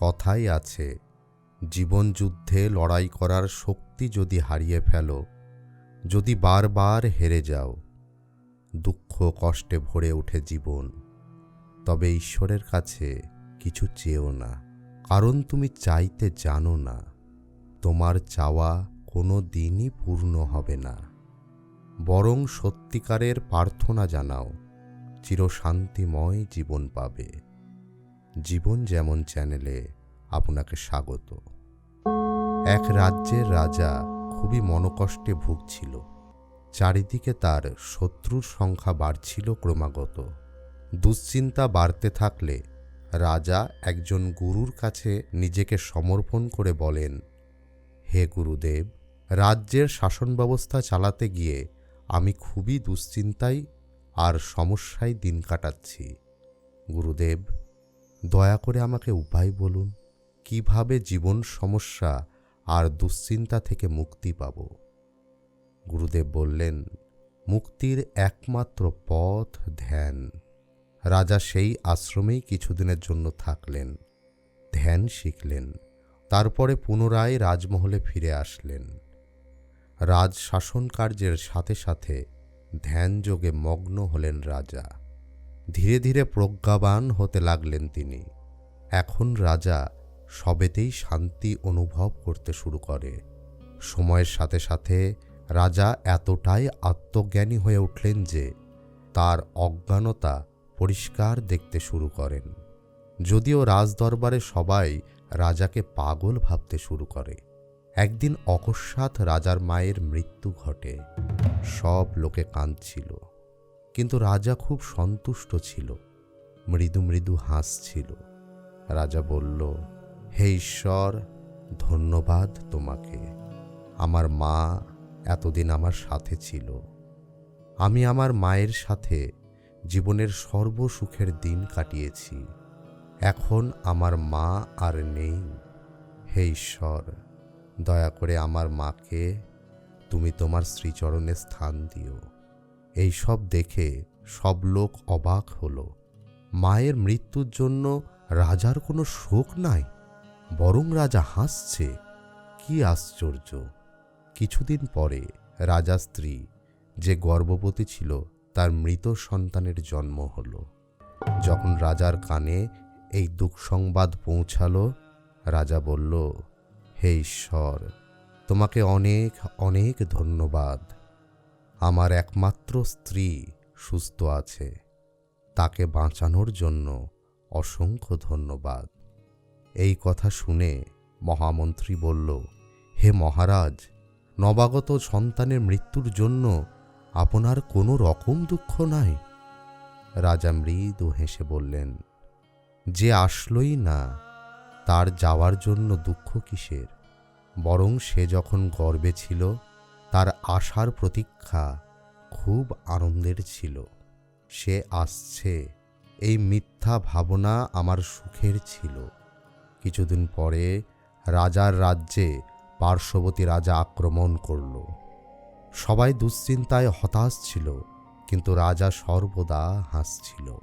কথাই আছে জীবন যুদ্ধে লড়াই করার শক্তি যদি হারিয়ে ফেলো, যদি বারবার হেরে যাও, দুঃখ কষ্টে ভরে ওঠে জীবন। তবে ঈশ্বরের কাছে কিছু চেয়েও না, কারণ তুমি চাইতে জানো না, তোমার চাওয়া কোনো দিনই পূর্ণ হবে না। বরং সত্যিকারের প্রার্থনা জানাও, চিরশান্তিময় জীবন পাবে। জীবন যেমন চ্যানেলে আপনাকে স্বাগত। এক রাজ্যের রাজা খুবই মনকষ্টে ভুগছিল। চারিদিকে তার শত্রুর সংখ্যা বাড়ছিল ক্রমাগত। দুশ্চিন্তা বাড়তে থাকলে রাজা একজন গুরুর কাছে নিজেকে সমর্পণ করে বলেন, হে গুরুদেব, রাজ্যের শাসন ব্যবস্থা চালাতে গিয়ে আমি খুবই দুশ্চিন্তায় আর সমস্যায় দিন কাটাচ্ছি। গুরুদেব দয়া করে আমাকে উপায় বলুন, কীভাবে জীবন সমস্যা আর দুশ্চিন্তা থেকে মুক্তি পাব? গুরুদেব বললেন, মুক্তির একমাত্র পথ ধ্যান। রাজা সেই আশ্রমেই কিছুদিনের জন্য থাকলেন, ধ্যান শিখলেন, তারপরে পুনরায় রাজমহলে ফিরে আসলেন। রাজ শাসন কার্যের সাথে সাথে ধ্যানযোগে মগ্ন হলেন রাজা। ধীরে ধীরে প্রজ্ঞাবান হতে লাগলেন তিনি। এখন রাজা সবেতেই শান্তি অনুভব করতে শুরু করে। সময়ের সাথে সাথে রাজা এতটাই আত্মজ্ঞানী হয়ে উঠলেন যে, তার অজ্ঞানতা পরিষ্কার দেখতে শুরু করেন। যদিও রাজদরবারে সবাই রাজাকে পাগল ভাবতে শুরু করে। একদিন অকস্মাৎ রাজার মায়ের মৃত্যু ঘটে। সব লোকে কাঁদছিল। কিন্তু রাজা খুব সন্তুষ্ট ছিল। মৃদু মৃদু হাসছিল রাজা বলল, হে ঈশ্বর, ধন্যবাদ তোমাকে। আমার মা এতদিন আমার সাথে ছিল। আমি আমার মায়ের সাথে জীবনের সর্বসুখের দিন কাটিয়েছি। এখন আমার মা আর নেই। হে ঈশ্বর, দয়া করে আমার মাকে তুমি তোমার শ্রীচরণে স্থান দিও। এই সব দেখে সব লোক অবাক হল। মায়ের মৃত্যুর জন্য রাজার কোনো শোক নাই, বরং রাজা হাসছে। কি আশ্চর্য! কিছুদিন পরে রাজা স্ত্রী, যে গর্ভবতী ছিল, তার মৃত সন্তানের জন্ম হল। যখন রাজার কানে এই দুঃখ সংবাদ পৌঁছালো, রাজা বলল, হে ঈশ্বর, তোমাকে অনেক অনেক ধন্যবাদ। আমার একমাত্র স্ত্রী সুস্থ আছে। তাকে বাঁচানোর জন্য অসংখ্য ধন্যবাদ। এই কথা শুনে মহামন্ত্রী বলল, হে মহারাজ, নবাগত সন্তানের মৃত্যুর জন্য আপনার কোনো রকম দুঃখ নাই? রাজা মৃদু হেসে বললেন, যে আসলই না, তার যাওয়ার জন্য দুঃখ কিসের? বরং সে যখন গর্বে ছিল তার আশার প্রতীক্ষা খুব আনন্দের ছিল। সে আসছে, এই মিথ্যা ভাবনা আমার সুখের ছিল। কিছুদিন পরে রাজার রাজ্যে পার্শ্ববর্তী রাজা আক্রমণ করল। সবাই দুশ্চিন্তায় হতাশ ছিল, কিন্তু রাজা সর্বদা হাসছিল।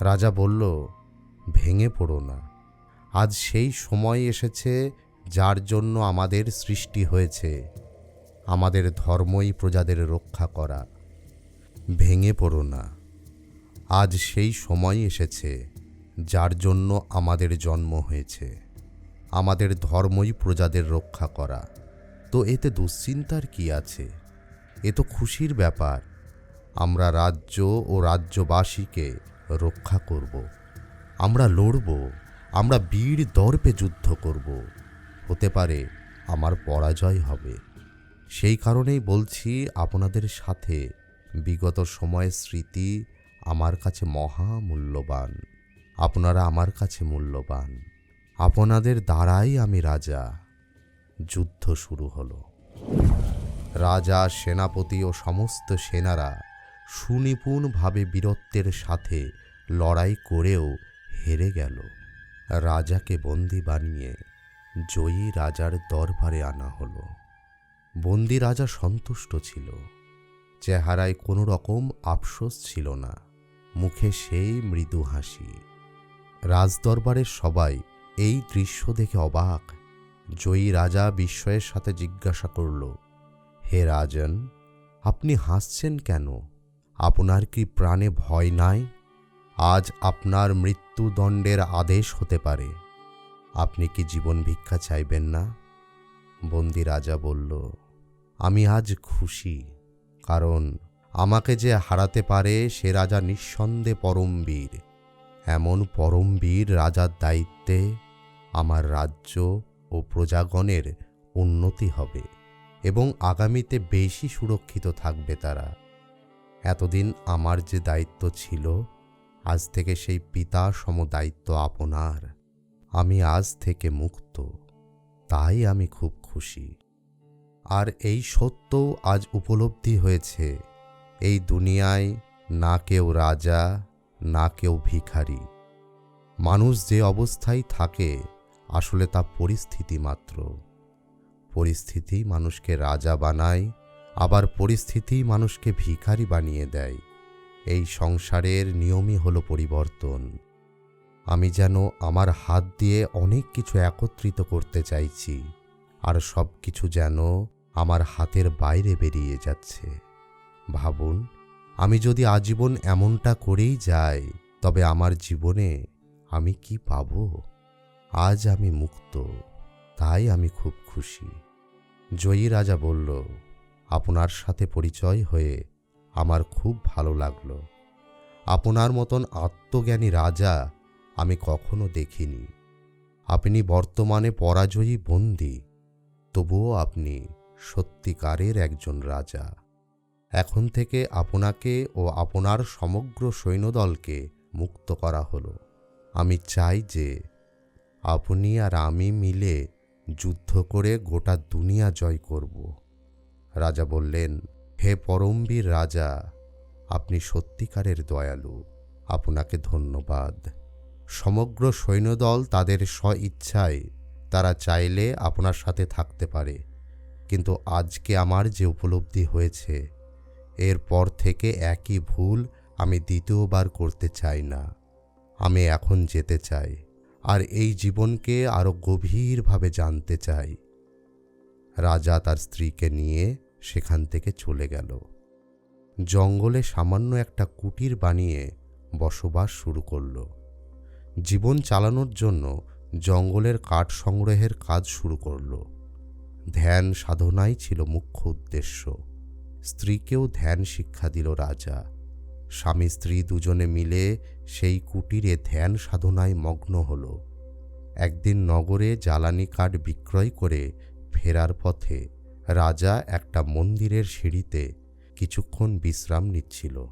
রাজা বলল, ভেঙে পড়ো না। আজ সেই সময় এসেছে যার জন্য আমাদের সৃষ্টি হয়েছে। আমাদের ধর্মই প্রজাদের রক্ষা করা। ভেঙে পড়ো না। আজ সেই সময় এসেছে যার জন্য আমাদের জন্ম হয়েছে। আমাদের ধর্মই প্রজাদের রক্ষা করা। তো এতে দুশ্চিন্তার কি আছে? এ তো খুশির ব্যাপার। আমরা রাজ্য ও রাজ্যবাসীকে রক্ষা করব। আমরা লড়ব। আমরা বীর দর্পে যুদ্ধ করব। হতে পারে আমার পরাজয় হবে। সেই কারণেই বলছি আপনাদের সাথে বিগত সময়ের স্মৃতি আমার কাছে মহা মূল্যবান আপনারা আমার কাছে মূল্যবান। আপনাদের দ্বারাই আমি রাজা। যুদ্ধ শুরু হলো। রাজা, সেনাপতি ও সমস্ত সেনারা সুনিপুণভাবে বীরত্বের সাথে লড়াই করেও হেরে গেল। রাজাকে বন্দি বানিয়ে জয়ী রাজার দরবারে আনা হলো। বন্দি রাজা সন্তুষ্ট ছিল। চেহারায় কোনো রকম আফসোস ছিল না। মুখে সেই মৃদু হাসি। রাজদরবারের সবাই এই দৃশ্য দেখে অবাক। জয়ী রাজা বিস্ময়ের সাথে জিজ্ঞাসা করল, হে রাজন, আপনি হাসছেন কেন? আপনার কি প্রাণে ভয় নাই? আজ আপনার মৃত্যুদণ্ডের আদেশ হতে পারে। আপনি কি জীবন ভিক্ষা চাইবেন না? বন্দি রাজা বলল আমি আজ খুশি, কারণ আমাকে যে হারাতে পারে সে রাজা নিঃসন্দেহে পরমবীর এমন পরমবীর রাজার দায়িত্বে আমার রাজ্য ও প্রজাগণের উন্নতি হবে এবং আগামীতে বেশি সুরক্ষিত থাকবে তারা। এতদিন আমার যে দায়িত্ব ছিল, আজ থেকে সেই পিতা সম দায়িত্ব আপনার। আমি আজ থেকে মুক্ত, তাই আমি খুব খুশি। আর এই সত্যও আজ উপলব্ধি হয়েছে। এই দুনিয়ায় না কেউ রাজা, না কেউ ভিখারি। মানুষ যে অবস্থায় থাকে, আসলে তা পরিস্থিতি মাত্র। পরিস্থিতি মানুষকে রাজা বানায়, আবার পরিস্থিতি মানুষকে ভিখারি বানিয়ে দেয়। এই সংসারের নিয়মই হলো পরিবর্তন। আমি যেন আমার হাত দিয়ে অনেক কিছু একত্রিত করতে চাইছি, আর সব কিছু যেন আমার হাতের বাইরে বেরিয়ে যাচ্ছে। ভাবুন, আমি যদি আজীবন এমনটা করেই যাই, তবে আমার জীবনে আমি কি পাব? আজ আমি মুক্ত, তাই আমি খুব খুশি। জয়ী রাজা বলল, আপনার সাথে পরিচয় হয়ে আমার খুব ভালো লাগল। আপনার মতন আত্মজ্ঞানী রাজা আমি কখনো দেখিনি। আপনি বর্তমানে পরাজয়ী বন্দী, তবুও আপনি সত্যিকারের একজন রাজা। এখন থেকে আপনাকে ও আপনার সমগ্র সৈন্যদলকে মুক্ত করা হলো। আমি চাই যে আপনি আর আমি মিলে যুদ্ধ করে গোটা দুনিয়া জয় করব। রাজা বললেন, হে পরমবীর রাজা, আপনি সত্যিকারের দয়ালু। আপনাকে ধন্যবাদ। সমগ্র সৈন্যদল তাদের স্ব ইচ্ছায় তারা চাইলে আপনার সাথে থাকতে পারে। কিন্তু আজকে আমার যে উপলব্ধি হয়েছে এরপর থেকে একই ভুল আমি দ্বিতীয়বার করতে চাই না। আমি এখন যেতে চাই আর এই জীবনকে আরও গভীরভাবে জানতে চাই। রাজা তার স্ত্রীকে নিয়ে সেখান থেকে চলে গেল। জঙ্গলে সামান্য একটা কুটির বানিয়ে বসবাস শুরু করল। জীবন চালানোর জন্য জঙ্গলের কাঠ সংগ্রহের কাজ শুরু করল। ধ্যান সাধনাই ছিল মুখ্য উদ্দেশ্য। স্ত্রীকেও ধ্যান শিক্ষা দিল রাজা। স্বামী স্ত্রী দুজনে মিলে সেই কুটিরে ধ্যান সাধনায় মগ্ন হল। একদিন নগরে জ্বালানি কাঠ বিক্রয় করে ফেরার পথে রাজা একটা মন্দিরের সিঁড়িতে কিছুক্ষণ বিশ্রাম নিচ্ছিল।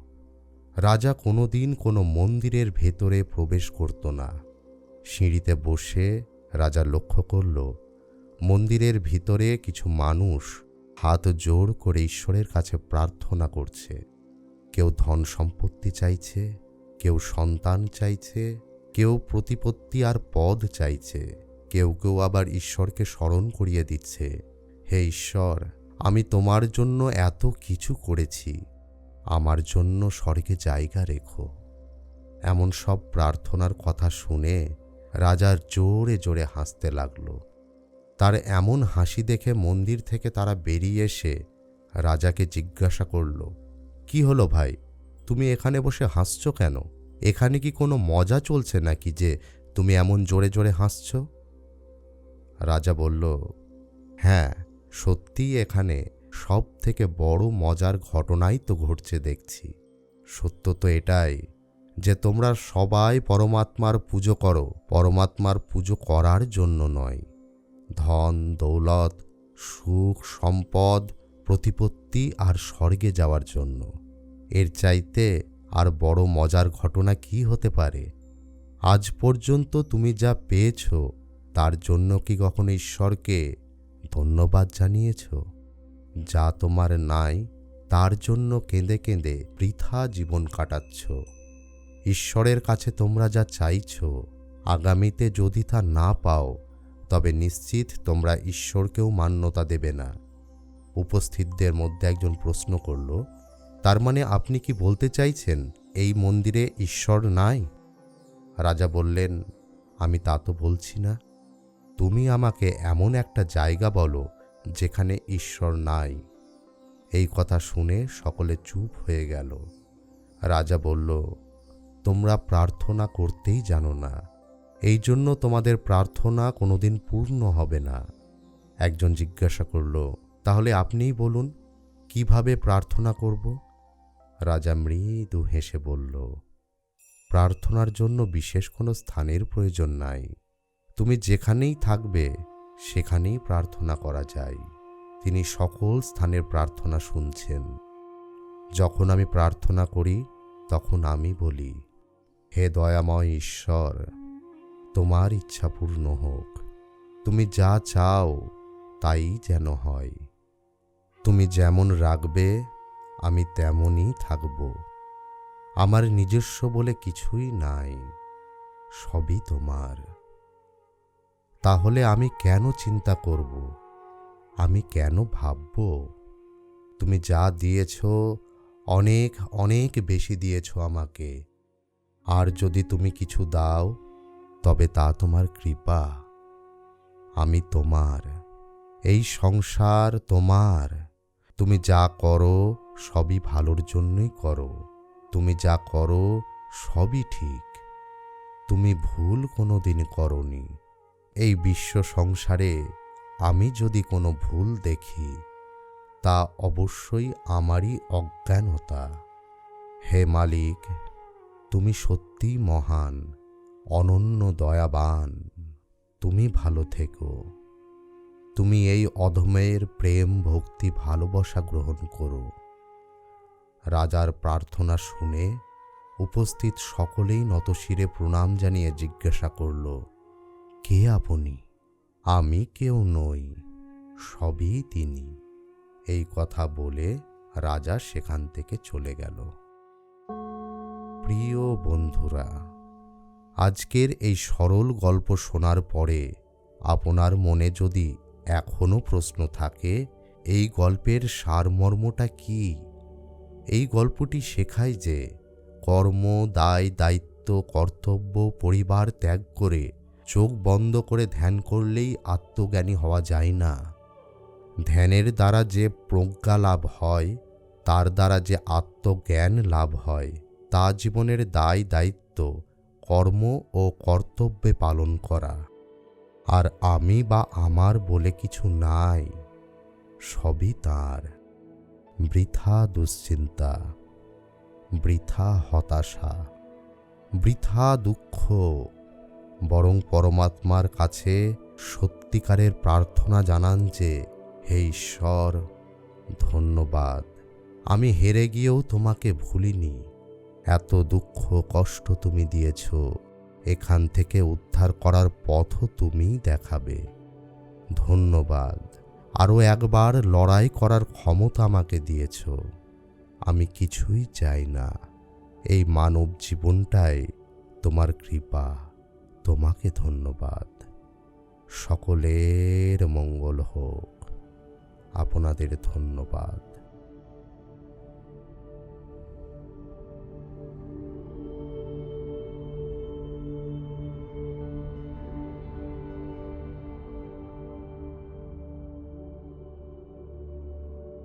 রাজা কোনোদিন কোনো মন্দিরের ভেতরে প্রবেশ করত না। সিঁড়িতে বসে রাজা লক্ষ্য করল মন্দিরের ভিতরে কিছু মানুষ হাত জোড় করে ঈশ্বরের কাছে প্রার্থনা করছে। কেউ ধন সম্পত্তি চাইছে, কেউ সন্তান চাইছে, কেউ প্রতিপত্তি আর পদ চাইছে। কেউ কেউ আবার ঈশ্বরকে স্মরণ করিয়ে দিচ্ছে, হে ঈশ্বর, আমি তোমার জন্য এত কিছু করেছি। আমার জন্য স্বর্গে জায়গা রেখো। এমন সব প্রার্থনার কথা শুনে রাজার জোরে জোরে হাসতে লাগল। তার এমন হাসি দেখে মন্দির থেকে তারা বেরিয়ে এসে রাজাকে জিজ্ঞাসা করল, কি হলো ভাই? তুমি এখানে বসে হাসছো কেন? এখানে কি কোনো মজা চলছে নাকি যে তুমি এমন জোরে জোরে হাসছ? রাজা বলল হ্যাঁ সত্যিই এখানে সব থেকে বড় মজার ঘটনাই তো ঘটছে দেখছি। সত্য তো এটাই যে তোমরা সবাই পরমাত্মার পুজো করো, পরমাত্মার পুজো করার জন্য নয়। ধন, দৌলত, সুখ, সম্পদ, প্রতিপত্তি আর স্বর্গে যাওয়ার জন্য। এর চাইতে আর বড় মজার ঘটনা কি হতে পারে? আজ পর্যন্ত তুমি যা পেয়েছ, তার জন্য কি কখনো ঈশ্বরকে ধন্যবাদ জানিয়েছ? যা তোমার নাই, তার জন্য কেঁদে কেঁদে বৃথা জীবন কাটাচ্ছ। ঈশ্বরের কাছে তোমরা যা চাইছ, আগামীতে যদি তা না পাও তবে নিশ্চিত তোমরা ঈশ্বরকেও মান্যতা দেবে না। উপস্থিতদের মধ্যে একজন প্রশ্ন করল, তার মানে আপনি কি বলতে চাইছেন, এই মন্দিরে ঈশ্বর নাই? রাজা বললেন, আমি তা তো বলছি না। তুমি আমাকে এমন একটা জায়গা বলো, যেখানে ঈশ্বর নাই। এই কথা শুনে সকলে চুপ হয়ে গেল। রাজা বলল, তোমরা প্রার্থনা করতেই জানো না। এই জন্য তোমাদের প্রার্থনা কোনোদিন পূর্ণ হবে না। একজন জিজ্ঞাসা করল, তাহলে আপনিই বলুন, কীভাবে প্রার্থনা করব? রাজা মৃদু হেসে বলল, প্রার্থনার জন্য বিশেষ কোনো স্থানের প্রয়োজন নাই। তুমি যেখানেই থাকবে, সেখানেই প্রার্থনা করা যায়। তিনি সকল স্থানের প্রার্থনা শুনছেন। যখন আমি প্রার্থনা করি, তখন আমি বলি, হে দয়াময় ঈশ্বর তোমার ইচ্ছা পূর্ণ হোক। তুমি যা চাও তাই যেন হয়। তুমি যেমন রাখবে, আমি তেমনই থাকব। আমার নিজস্ব বলে কিছুই নাই, সবই তোমার। তাহলে আমি কেন চিন্তা করব? আমি কেন ভাবব? তুমি যা দিয়েছ, অনেক অনেক বেশি দিয়েছ আমাকে। আর যদি তুমি কিছু দাও তবে তা তোমার কৃপা। আমি তোমার, এই সংসার তোমার। তুমি যা করো, সবই ভালোর জন্যই করো। তুমি যা করো, সবই ঠিক। তুমি ভুল কোনো দিন করনি। এই বিশ্ব সংসারে আমি যদি কোনো ভুল দেখি, তা অবশ্যই আমারই অজ্ঞানতা। হে মালিক, তুমি সত্যি মহান। অনন্য দয়াবান। তুমি ভালো থেকো। তুমি এই অধমের প্রেম ভক্তি ভালোবাসা গ্রহণ করো। রাজার প্রার্থনা শুনে উপস্থিত সকলেই নতশিরে প্রণাম জানিয়ে জিজ্ঞাসা করল, কে আপনি? আমি কেউ নই। সবই তিনি। এই কথা বলে রাজা সেখান থেকে চলে গেল। প্রিয় বন্ধুরা আজকের এই সরল গল্প শোনার পরে আপনার মনে যদি এখনও প্রশ্ন থাকে, এই গল্পের সারমর্মটা কি? এই গল্পটি শেখায় যে কর্ম, দায়, দায়িত্ব, কর্তব্য, পরিবার ত্যাগ করে চোখ বন্ধ করে ধ্যান করলেই আত্মজ্ঞানী হওয়া যায় না। ধ্যানের দ্বারা যে প্রজ্ঞা লাভ হয়, তার দ্বারা যে আত্মজ্ঞান লাভ হয়, তা জীবনের দায়, দায়িত্ব কর্ম ও কর্তব্যে পালন করা। আর আমি বা আমার বলে কিছু নাই, সবই তার। বৃথা দুশ্চিন্তা, বৃথা হতাশা, বৃথা দুঃখ, বরং পরমাত্মার কাছে সত্যিকারের প্রার্থনা জানান যে, হে ঈশ্বর, ধন্যবাদ। আমি হেরে গিয়েও তোমাকে ভুলিনি। এত দুঃখ কষ্ট তুমি দিয়েছ। এখান থেকে উদ্ধার করার পথও তুমিই দেখাবে। ধন্যবাদ। আরও একবার লড়াই করার ক্ষমতা আমাকে দিয়েছ। আমি কিছুই চাই না। এই মানব জীবনটাই তোমার কৃপা। তোমাকে ধন্যবাদ। সকলের মঙ্গল হোক। আপনাদের ধন্যবাদ।